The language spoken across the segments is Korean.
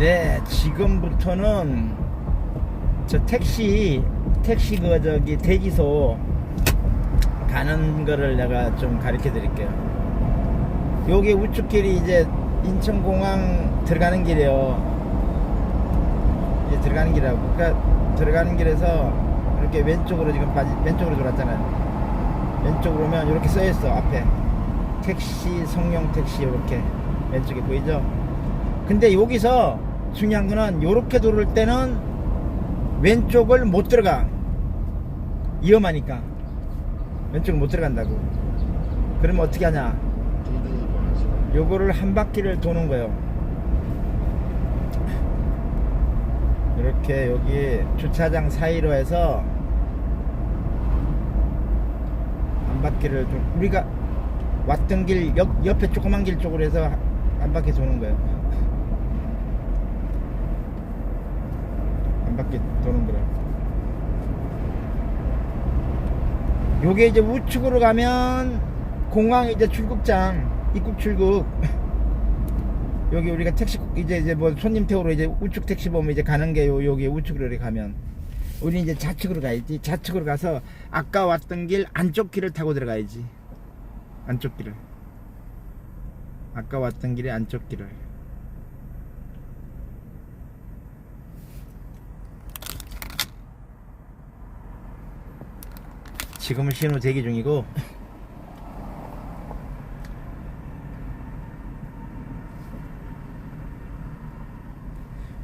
네, 지금부터는 저 택시 택시 그 저기 대기소 가는 거를 내가 좀 가르쳐 드릴게요. 요게 우측길이 이제 인천공항 들어가는 길이에요. 이제 들어가는 길이라고. 그러니까 들어가는 길에서 이렇게 왼쪽으로 지금 빠지 왼쪽으로 돌았잖아요. 왼쪽으로 오면 이렇게 써 있어 앞에 택시 성령 택시 이렇게 왼쪽에 보이죠? 근데 여기서 중요한 거는 이렇게 돌을 때는 왼쪽을 못 들어가. 위험하니까. 왼쪽을 못 들어간다고. 그러면 어떻게 하냐? 요거를 한 바퀴를 도는 거예요. 이렇게 여기 주차장 사이로 해서 한 바퀴를 좀 우리가 왔던 길 옆, 옆에 조그만 길 쪽으로 해서 한 바퀴 도는 거예요 한 바퀴 도는 거예요 요게 이제 우측으로 가면 공항 이제 출국장 입국 출국. 여기 우리가 택시 이제 이제 뭐 손님 태우러 이제 우측 택시 보면 이제 가는 게요 여기 우측으로 이렇게 가면. 우리 이제 좌측으로 가야지. 좌측으로 가서 아까 왔던 길 안쪽 길을 타고 들어가야지. 안쪽 길을. 아까 왔던 길의 안쪽 길을 지금은 신호 대기 중이고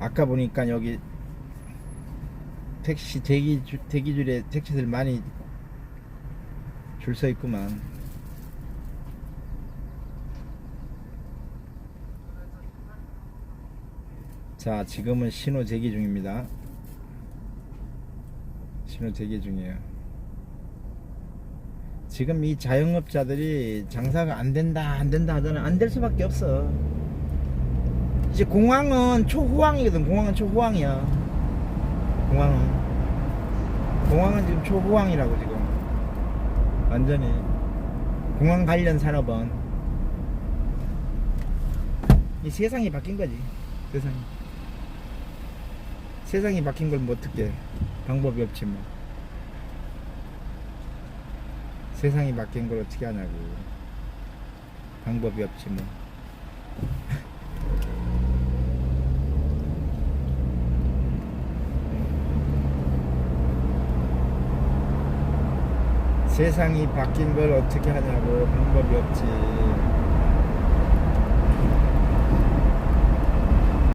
아까 보니까 여기 택시 대기 줄- 대기줄에 택시들 많이 줄 서 있구만. 자, 지금은 신호 대기 중입니다. 신호 대기 중이에요. 지금 이 자영업자들이 장사가 안 된다, 안 된다 하잖아. 안 될 수밖에 없어. 이제 공항은 초호황이거든. 공항은 초호황이야. 공항은. 공항은 지금 초호황이라고 지금. 완전히. 공항 관련 산업은. 이 세상이 바뀐 거지. 세상이. 세상이 바뀐 걸 뭐 어떻게 방법이 없지 뭐. 세상이 바뀐 걸 어떻게 하냐고. 방법이 없지 뭐. 세상이 바뀐 걸 어떻게 하냐고 방법이 없지.